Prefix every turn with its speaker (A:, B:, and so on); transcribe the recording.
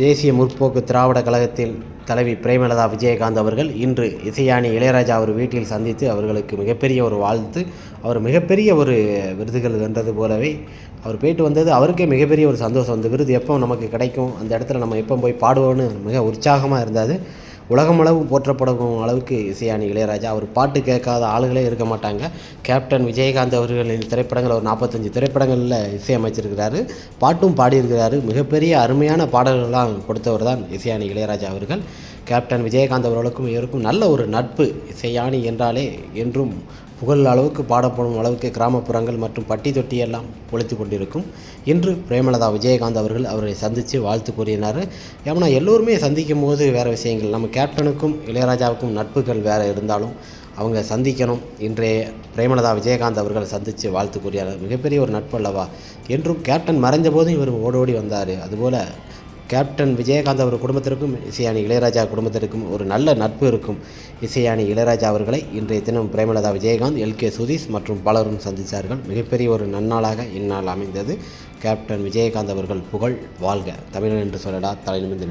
A: தேசிய முற்போக்கு திராவிட கழகத்தில் தலைவி பிரேமலதா விஜயகாந்த் அவர்கள் இன்று இசையாணி இளையராஜா அவர் வீட்டில் சந்தித்து அவர்களுக்கு மிகப்பெரிய ஒரு வாழ்த்து அவர் மிகப்பெரிய ஒரு விருதுகள் வென்றது போலவே அவர் போயிட்டு வந்தது அவருக்கே மிகப்பெரிய ஒரு சந்தோஷம். அந்த விருது எப்போ நமக்கு கிடைக்கும்? அந்த இடத்துல நம்ம எப்போ போய் பாடுவோன்னு மிக உற்சாகமாக இருந்தது உலகமளவு போற்றப்படும் அளவுக்கு இசையானி இளையராஜா. அவர் பாட்டு கேட்காத ஆளுகளே இருக்க மாட்டாங்க. கேப்டன் விஜயகாந்த் அவர்களின் திரைப்படங்கள் ஒரு நாற்பத்தஞ்சு திரைப்படங்களில் இசையமைச்சிருக்கிறாரு. பாட்டும் பாடியிருக்கிறாரு. மிகப்பெரிய அருமையான பாடல்கள்லாம் கொடுத்தவர் தான் இசையானி இளையராஜா அவர்கள். கேப்டன் விஜயகாந்த் அவர்களுக்கும் இவருக்கும் நல்ல ஒரு நட்பு. இசையானி என்றாலே என்றும் புகழ் அளவுக்கு பாடப்படும் அளவுக்கு கிராமப்புறங்கள் மற்றும் பட்டி தொட்டி எல்லாம் ஒழித்து கொண்டிருக்கும். இன்று பிரேமலதா விஜயகாந்த் அவர்கள் அவரை சந்தித்து வாழ்த்து கூறினார். ஏன்னா எல்லோருமே சந்திக்கும் போது வேறு விஷயங்கள். நம்ம கேப்டனுக்கும் இளையராஜாவுக்கும் நட்புகள் வேறு இருந்தாலும் அவங்க சந்திக்கணும். இன்றைய பிரேமலதா விஜயகாந்த் அவர்கள் சந்தித்து வாழ்த்து கூறினார். மிகப்பெரிய ஒரு நட்பு அல்லவா? என்றும் கேப்டன் மறைஞ்ச போதும் இவர் ஓடோடி வந்தார். அதுபோல் கேப்டன் விஜயகாந்த் அவர் குடும்பத்திற்கும் இசையானி இளையராஜா குடும்பத்திற்கும் ஒரு நல்ல நட்பு இருக்கும். இசையானி இளையராஜா அவர்களை இன்றைய தினம் பிரேமலதா விஜயகாந்த் எல் கே சுதீஷ் மற்றும் பலரும் சந்தித்தார்கள். மிகப்பெரிய ஒரு நன்னாளாக இந்நாள் அமைந்தது. கேப்டன் விஜயகாந்த் அவர்கள் புகழ் வாழ்க. தமிழன் என்று சொல்லடா தலைநிமிந்து